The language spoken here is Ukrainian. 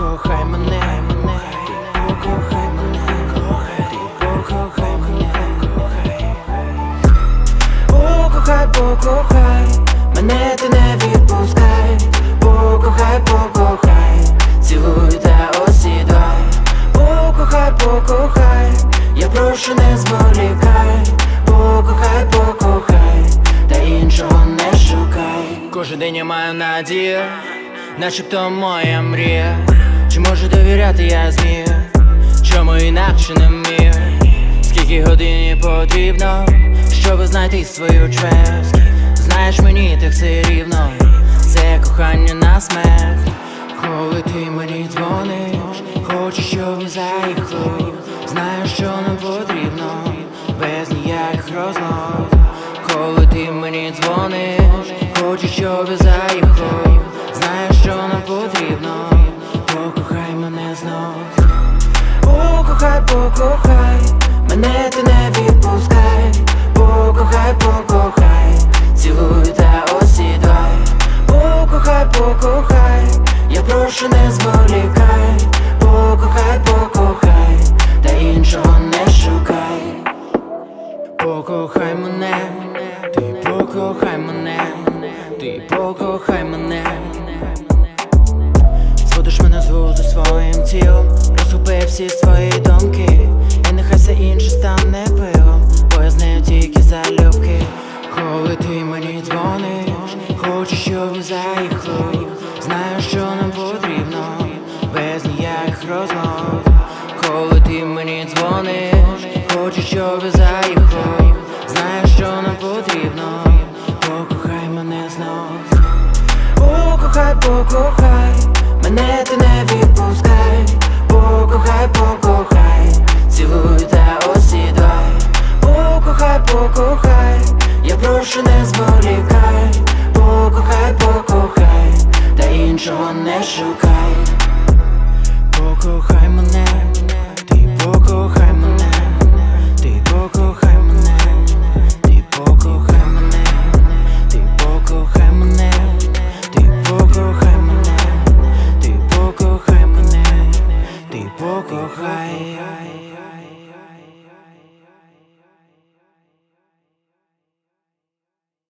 покохай мене, мене, покохай мене, ти покохай мене, покохай, покохай, мене ти не відпускай, покохай, покохай, цілуй та осідай, покохай, покохай, я прошу не зволікай, покохай, покохай, та іншого не шукай. Кожен день я маю надію. Начебто моя мрія. Чи можу довіряти я змію? Чому інакше не вмію? Скільки годин потрібно, щоб знайти свою честь? Знаєш, мені так все рівно, це кохання на смерть. Коли ти мені дзвониш, хочу, щоб заїхав. знаєш, що нам прошу не зволікай, покохай, покохай, та іншого не шукай. Покохай мене, ти покохай мене, ти покохай мене. Зводиш мене з глузду своїм тілом, розхопив всі свої думки, і нехай все інше стане пивом, бо я з тільки залюбки. Коли ти мені дзвониш, хочу, щоб заїхав. Розмов. Коли ти мені дзвониш, хочу, щоб заїхав. Знаю, що нам потрібно, покохай мене знов. Покохай, покохай, мене ти не відпускай, покохай, покохай, цілуй та осідай, покохай, покохай, я прошу не зволікай, покохай, покохай, та іншого не шукай. Покохай